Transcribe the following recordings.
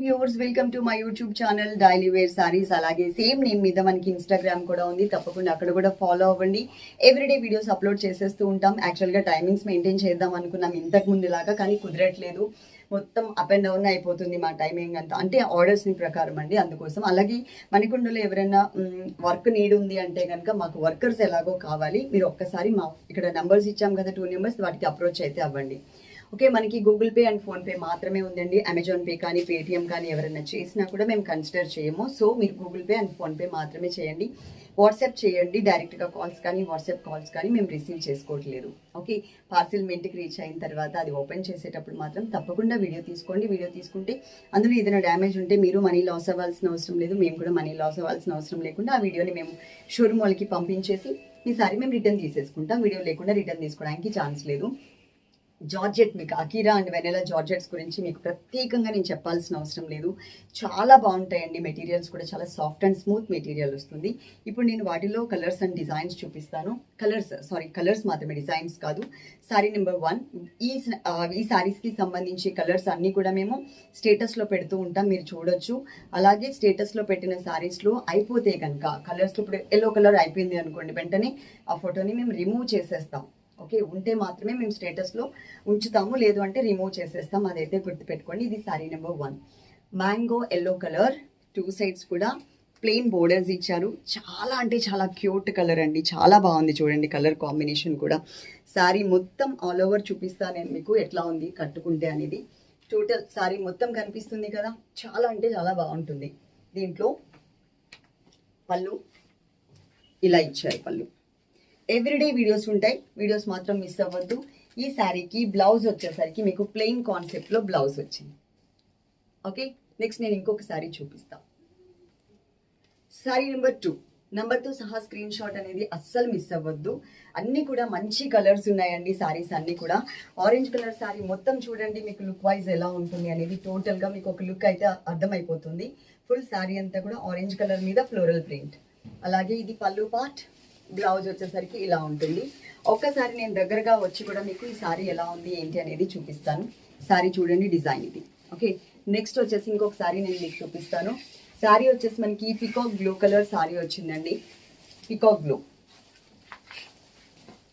Viewers welcome to my YouTube channel daily wear saris అలాగే same name మీద మనకి Instagram కూడా ఉంది. తప్పకుండా అక్కడ కూడా ఫాలో అవ్వండి. ఎవ్రీడే వీడియోస్ అప్లోడ్ చేసేస్తూ ఉంటాం. యాక్చువల్గా టైమింగ్స్ మెయింటైన్ చేద్దాం అనుకున్నాం ఇంతకు ముందులాగా కానీ కుదరట్లేదు. మొత్తం అప్ అండ్ డౌన్ అయిపోతుంది మా టైమింగ్ అంతా. అంటే ఆర్డర్స్ని ప్రకారం అండి అందుకోసం. అలాగే మణికొండలో ఎవరైనా వర్క్ నీడ్ ఉంది అంటే కనుక మాకు వర్కర్స్ ఎలాగో కావాలి. మీరు ఒక్కసారి మా ఇక్కడ నెంబర్స్ ఇచ్చాం కదా టూ నెంబర్స్ వాటికి అప్రోచ్ అయితే అవ్వండి. ఓకే మనకి Google Pay and PhonePe మాత్రమే ఉందండి. అమెజాన్ పే కానీ పేటిఎం కానీ ఎవరైనా చేసినా కూడా మేము కన్సిడర్ చేయము. సో మీరు Google Pay and PhonePe మాత్రమే చేయండి. వాట్సాప్ చేయండి. డైరెక్ట్గా కాల్స్ కానీ వాట్సాప్ కాల్స్ కానీ మేము రిసీవ్ చేసుకోవట్లేదు. ఓకే పార్సిల్ మీ ఇంటికి రీచ్ అయిన తర్వాత అది ఓపెన్ చేసేటప్పుడు మాత్రం తప్పకుండా వీడియో తీసుకోండి. వీడియో తీసుకుంటే అందులో ఏదైనా డ్యామేజ్ ఉంటే మీరు మనీ లాస్ అవ్వాల్సిన అవసరం లేదు. మేము కూడా మనీ లాస్ అవ్వాల్సిన అవసరం లేకుండా ఆ వీడియోని మేము షోరూమ్ వాళ్ళకి పంపించేసి ఈసారి మేము రిటర్న్ తీసేసుకుంటాం. వీడియో లేకుండా రిటర్న్ తీసుకోవడానికి ఛాన్స్ లేదు. జార్జెట్ మీకు అకీరా అండ్ వెనెలా జార్జెట్స్ గురించి మీకు ప్రత్యేకంగా నేను చెప్పాల్సిన అవసరం లేదు. చాలా బాగుంటాయండి మెటీరియల్స్ కూడా. చాలా సాఫ్ట్ అండ్ స్మూత్ మెటీరియల్ వస్తుంది. ఇప్పుడు నేను వాటిలో కలర్స్ అండ్ డిజైన్స్ చూపిస్తాను. కలర్స్ సారీ కలర్స్ మాత్రమే డిజైన్స్ కాదు. సారీ నెంబర్ వన్ ఈ ఈ సారీస్కి సంబంధించి కలర్స్ అన్నీ కూడా మేము స్టేటస్లో పెడుతూ ఉంటాం. మీరు చూడొచ్చు. అలాగే స్టేటస్లో పెట్టిన సారీస్లో అయిపోతే కనుక కలర్స్ ఇప్పుడు ఎల్లో కలర్ అయిపోయింది అనుకోండి వెంటనే ఆ ఫోటోని మేము రిమూవ్ చేసేస్తాం. ఓకే ఉంటే మాత్రమే మేము స్టేటస్లో ఉంచుతాము లేదు అంటే రిమూవ్ చేసేస్తాం అదైతే గుర్తుపెట్టుకోండి. ఇది sari number one. Mango yellow colour two sides కూడా ప్లెయిన్ బోర్డర్స్ ఇచ్చారు. చాలా అంటే చాలా క్యూట్ కలర్ అండి. చాలా బాగుంది చూడండి కలర్ కాంబినేషన్ కూడా. సారీ మొత్తం ఆల్ ఓవర్ చూపిస్తాను నేను మీకు ఎట్లా ఉంది కట్టుకుంటే అనేది. టోటల్ సారీ మొత్తం కనిపిస్తుంది కదా? చాలా అంటే చాలా బాగుంటుంది. దీంట్లో పళ్ళు ఇలా ఇచ్చారు పళ్ళు. ఎవ్రీడే వీడియోస్ ఉంటాయి. వీడియోస్ మాత్రం మిస్ అవ్వద్దు. ఈ శారీకి బ్లౌజ్ వచ్చేసరికి మీకు ప్లెయిన్ కాన్సెప్ట్లో బ్లౌజ్ వచ్చింది. ఓకే నెక్స్ట్ నేను ఇంకొక శారీ చూపిస్తాను శారీ నెంబర్ టూ నెంబర్తో సహా స్క్రీన్ షాట్ అనేది అస్సలు మిస్ అవ్వద్దు. అన్నీ కూడా మంచి కలర్స్ ఉన్నాయండి సారీస్ అన్నీ కూడా. ఆరెంజ్ కలర్ సారీ మొత్తం చూడండి మీకు లుక్ వైజ్ ఎలా ఉంటుంది అనేది టోటల్గా మీకు ఒక లుక్ అయితే అర్థమైపోతుంది. ఫుల్ శారీ అంతా కూడా ఆరెంజ్ కలర్ మీద ఫ్లోరల్ ప్రింట్ అలాగే ఇది పళ్ళు పార్ట్ బ్లౌజ్ వచ్చేసరికి ఇలా ఉంటుంది. ఒక్కసారి నేను దగ్గరగా వచ్చి కూడా మీకు ఈ సారీ ఎలా ఉంది ఏంటి అనేది చూపిస్తాను. సారీ చూడండి డిజైన్ ఇది. ఓకే? నెక్స్ట్ వచ్చేసి ఇంకొక సారీ నేను మీకు చూపిస్తాను. సారీ వచ్చేసి మనకి పికాక్ బ్లూ కలర్ సారీ వచ్చిందండి. Peacock blue.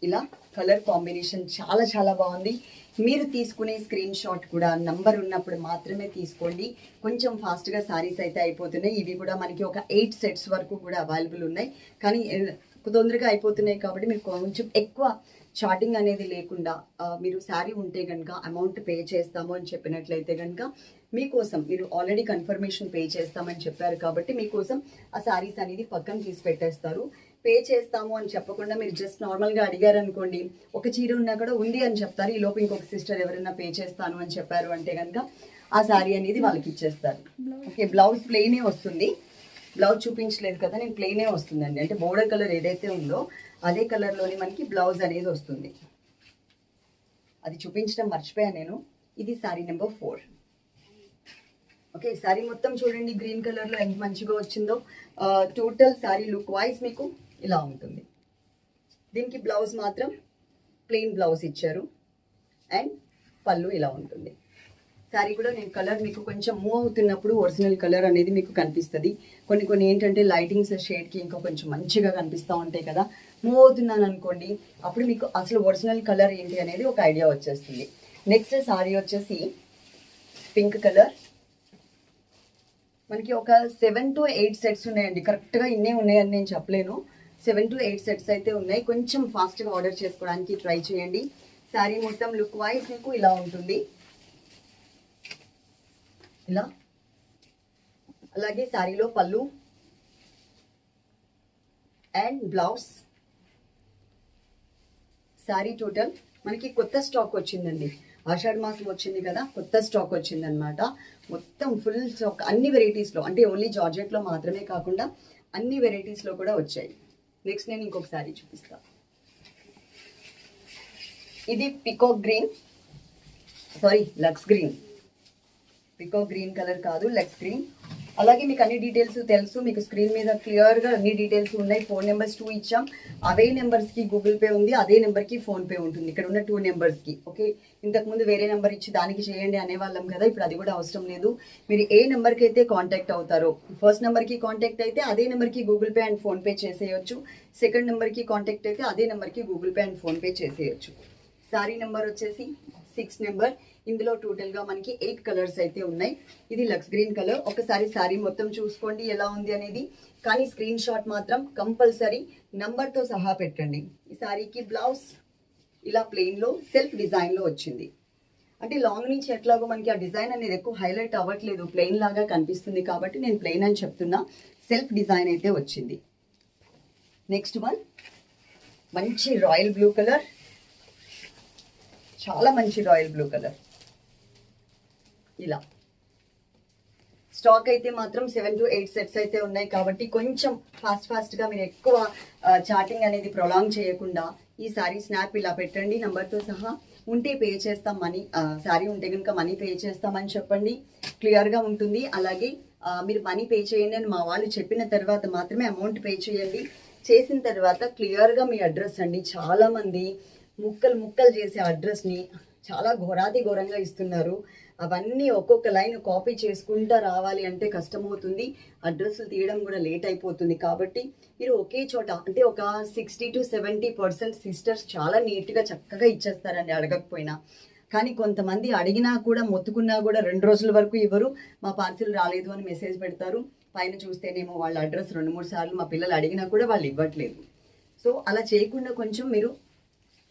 ఇలా కలర్ కాంబినేషన్ చాలా చాలా బాగుంది. మీరు తీసుకునే స్క్రీన్ షాట్ కూడా నంబర్ ఉన్నప్పుడు మాత్రమే తీసుకోండి. కొంచెం ఫాస్ట్గా సారీస్ అయితే అయిపోతున్నాయి. ఇవి కూడా మనకి ఒక ఎయిట్ సెట్స్ వరకు కూడా అవైలబుల్ ఉన్నాయి. కానీ తొందరగా అయిపోతున్నాయి కాబట్టి మీరు కొంచెం ఎక్కువ చాటింగ్ అనేది లేకుండా మీరు శారీ ఉంటే కనుక అమౌంట్ పే చేస్తాము అని చెప్పినట్లయితే కనుక మీకోసం మీరు ఆల్రెడీ కన్ఫర్మేషన్ పే చేస్తామని చెప్పారు కాబట్టి మీకోసం ఆ శారీస్ అనేది పక్కన తీసి పెట్టేస్తారు. పే చేస్తాము అని చెప్పకుండా మీరు జస్ట్ నార్మల్గా అడిగారు అనుకోండి ఒక చీర ఉన్నా కూడా ఉంది అని చెప్తారు. ఈ లోపు ఇంకొక సిస్టర్ ఎవరైనా పే చేస్తాను అని చెప్పారు అంటే కనుక ఆ శారీ అనేది వాళ్ళకి ఇచ్చేస్తారు. ఓకే బ్లౌజ్ ప్లెయినే వస్తుంది. బ్లౌజ్ చూపించలేదు కదా నేను ప్లెయినే వస్తుందండి. అంటే బోర్డర్ కలర్ ఏదైతే ఉందో అదే కలర్లోని మనకి బ్లౌజ్ అనేది వస్తుంది. అది చూపించడం మర్చిపోయా నేను. ఇది sari number four okay sari మొత్తం చూడండి గ్రీన్ కలర్లో ఎంత మంచిగా వచ్చిందో. టోటల్ శారీ లుక్ వైజ్ మీకు ఇలా ఉంటుంది. దీనికి బ్లౌజ్ మాత్రం ప్లెయిన్ బ్లౌజ్ ఇచ్చారు. అండ్ పళ్ళు ఇలా ఉంటుంది. శారీ కూడా నేను కలర్ మీకు కొంచెం మూవ్ అవుతున్నప్పుడు ఒరిజినల్ కలర్ అనేది మీకు కనిపిస్తుంది. కొన్ని కొన్ని ఏంటంటే లైటింగ్స్ షేడ్కి ఇంకా కొంచెం మంచిగా కనిపిస్తూ ఉంటాయి కదా. మూవ్ అవుతున్నాను అనుకోండి అప్పుడు మీకు అసలు ఒరిజినల్ కలర్ ఏంటి అనేది ఒక ఐడియా వచ్చేస్తుంది. నెక్స్ట్ శారీ వచ్చేసి పింక్ కలర్ మనకి ఒక సెవెన్ టు ఎయిట్ సెట్స్ ఉన్నాయండి. కరెక్ట్గా ఇన్నే ఉన్నాయని నేను చెప్పలేను. సెవెన్ టు ఎయిట్ సెట్స్ అయితే ఉన్నాయి. కొంచెం ఫాస్ట్గా ఆర్డర్ చేసుకోవడానికి ట్రై చేయండి. శారీ మొత్తం లుక్ వైజ్ మీకు ఇలా ఉంటుంది. ఇలా. అలాగే శారీలో పళ్ళు. And blouse. శారీ టోటల్. మనకి కొత్త స్టాక్ వచ్చిందండి. ఆషాఢ మాసం వచ్చింది కదా కొత్త స్టాక్ వచ్చిందనమాట మొత్తం ఫుల్ స్టాక్ అన్ని వెరైటీస్లో అంటే ఓన్లీ జార్జెట్లో మాత్రమే కాకుండా అన్ని వెరైటీస్లో కూడా వచ్చాయి. నెక్స్ట్ నేను ఇంకొక శారీ చూపిస్తా. ఇది పికాక్ గ్రీన్ సారీ లక్స్ గ్రీన్ పికో గ్రీన్ కలర్ కాదు లెగ్ గ్రీన్ అలాగే మీకు అన్ని డీటెయిల్స్ తెలుసు మీకు స్క్రీన్ మీద క్లియర్గా అన్ని డీటెయిల్స్ ఉన్నాయి. ఫోన్ నెంబర్స్ టూ ఇచ్చాం. అవే నెంబర్స్కి గూగుల్ పే ఉంది అదే నెంబర్కి ఫోన్ పే ఉంటుంది. ఇక్కడ ఉన్న టూ నెంబర్స్కి ఓకే ఇంతకుముందు వేరే నెంబర్ ఇచ్చి దానికి చేయండి అనేవాళ్ళం కదా ఇప్పుడు అది కూడా అవసరం లేదు. మీరు ఏ నెంబర్కి అయితే కాంటాక్ట్ అవుతారో ఫస్ట్ నెంబర్కి కాంటాక్ట్ అయితే అదే నెంబర్కి గూగుల్ పే అండ్ ఫోన్పే చేసేయచ్చు. సెకండ్ నెంబర్కి కాంటాక్ట్ అయితే అదే నెంబర్కి Google Pay and PhonePe చేసేయచ్చు. సారీ నెంబర్ వచ్చేసి సిక్స్ నెంబర్. ఇందులో టోటల్గా మనకి ఎయిట్ కలర్స్ అయితే ఉన్నాయి. ఇది లక్స్ గ్రీన్ కలర్. ఒకసారి సారీ మొత్తం చూసుకోండి ఎలా ఉంది అనేది. కానీ స్క్రీన్ షాట్ మాత్రం కంపల్సరీ నంబర్తో సహా పెట్టండి. ఈ సారీకి బ్లౌజ్ ఇలా ప్లెయిన్లో సెల్ఫ్ డిజైన్లో వచ్చింది. అంటే లాంగ్ నుంచి ఎట్లాగో మనకి ఆ డిజైన్ అనేది ఎక్కువ హైలైట్ అవ్వట్లేదు. ప్లెయిన్ లాగా కనిపిస్తుంది కాబట్టి నేను ప్లెయిన్ అని చెప్తున్నా. సెల్ఫ్ డిజైన్ అయితే వచ్చింది. నెక్స్ట్ వన్ మంచి రాయల్ బ్లూ కలర్ చాలా మంచి రాయల్ బ్లూ కలర్. ఇలా. స్టాక్ అయితే మాత్రం సెవెన్ టు ఎయిట్ సెట్స్ అయితే ఉన్నాయి కాబట్టి కొంచెం ఫాస్ట్ ఫాస్ట్గా మీరు ఎక్కువ చాటింగ్ అనేది ప్రొలాంగ్ చేయకుండా ఈ సారీ స్నాప్ ఇలా పెట్టండి. నెంబర్తో సహా ఉంటే పే చేస్తాం మనీ సారీ ఉంటే కనుక మనీ పే చేస్తామని చెప్పండి. క్లియర్గా ఉంటుంది. అలాగే మీరు మనీ పే చేయండి అని మా వాళ్ళు చెప్పిన తర్వాత మాత్రమే అమౌంట్ పే చేయండి. చేసిన తర్వాత క్లియర్గా మీ అడ్రస్ అండి. చాలామంది ముక్కలు ముక్కలు చేసే అడ్రస్ని చాలా ఘోరాతి ఘోరంగా ఇస్తున్నారు. అవన్నీ ఒక్కొక్క లైన్ కాపీ చేసుకుంటా రావాలి అంటే కష్టమవుతుంది. అడ్రస్లు తీయడం కూడా లేట్ అయిపోతుంది. కాబట్టి మీరు ఒకే చోట అంటే ఒక sixty to seventy percent sisters చాలా నీట్గా చక్కగా ఇచ్చేస్తారండి అడగకపోయినా. కానీ కొంతమంది అడిగినా కూడా మొత్తుకున్నా కూడా రెండు రోజుల వరకు ఇవ్వరు. మా పార్సిల్ రాలేదు అని మెసేజ్ పెడతారు. పైన చూస్తేనేమో వాళ్ళ అడ్రస్ రెండు మూడు సార్లు మా పిల్లలు అడిగినా కూడా వాళ్ళు ఇవ్వట్లేదు. సో అలా చేయకుండా కొంచెం మీరు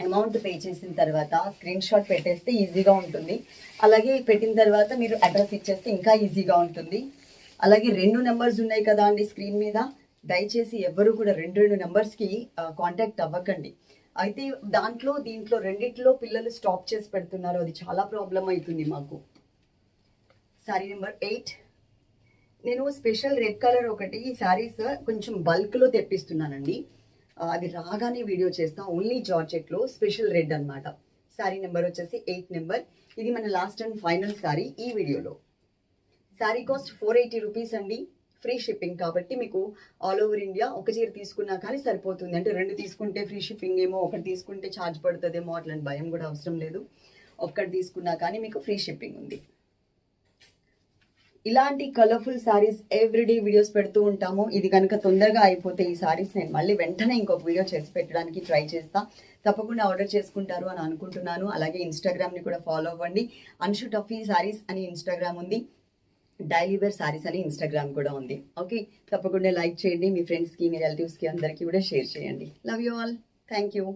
అమౌంట్ పే చేసిన తర్వాత స్క్రీన్ షాట్ పెట్టేస్తే ఈజీగా ఉంటుంది. అలాగే పెట్టిన తర్వాత మీరు అడ్రస్ ఇచ్చేస్తే ఇంకా ఈజీగా ఉంటుంది. అలాగే రెండు నెంబర్స్ ఉన్నాయి కదా అండి స్క్రీన్ మీద. దయచేసి ఎవరు కూడా రెండు రెండు నెంబర్స్కి కాంటాక్ట్ అవ్వకండి. అయితే దాంట్లో దీంట్లో రెండిట్లో పిల్లలు స్టాప్ చేసి పెడుతున్నారు. అది చాలా ప్రాబ్లం అవుతుంది మాకు. సారీ నెంబర్ ఎయిట్ నేను స్పెషల్ రెడ్ కలర్ ఒకటి ఈ శారీస్ కొంచెం బల్క్లో తెప్పిస్తున్నానండి. అవి అది రాగానే వీడియో చేస్తాం. ఓన్లీ జార్జెట్లో స్పెషల్ రెడ్ అన్నమాట. శారీ నెంబర్ వచ్చేసి ఎయిట్ నెంబర్ ఇది మన లాస్ట్ అండ్ ఫైనల్ శారీ ఈ వీడియోలో. Sari cost four eighty rupees అండి. ఫ్రీ షిప్పింగ్ కాబట్టి మీకు ఆల్ ఓవర్ ఇండియా ఒక చీర తీసుకున్నా కానీ సరిపోతుంది. అంటే రెండు తీసుకుంటే ఫ్రీ షిప్పింగ్ ఏమో ఒకటి తీసుకుంటే ఛార్జ్ పడుతుందేమో అట్లాంటి భయం కూడా అవసరం లేదు. ఒక్కటి తీసుకున్నా కానీ మీకు ఫ్రీ షిప్పింగ్ ఉంది. ఇలాంటి కలర్ఫుల్ సారీస్ ఎవ్రీడే వీడియోస్ పెడుతూ ఉంటాము. ఇది కనుక తొందరగా అయిపోతే ఈ సారీస్ నేను మళ్ళీ వెంటనే ఇంకొక వీడియో చేసి పెట్టడానికి ట్రై చేస్తా. తప్పకుండా ఆర్డర్ చేసుకుంటారు అని అనుకుంటున్నాను. అలాగే ఇన్స్టాగ్రామ్ని కూడా ఫాలో అవ్వండి. అన్షు టఫీ సారీస్ అని ఇన్స్టాగ్రామ్ ఉంది. డైలీ వేర్ సారీస్ అని ఇన్స్టాగ్రామ్ కూడా ఉంది. ఓకే తప్పకుండా లైక్ చేయండి. మీ ఫ్రెండ్స్కి మీ రిలేటివ్స్కి అందరికీ కూడా షేర్ చేయండి. Love you all thank you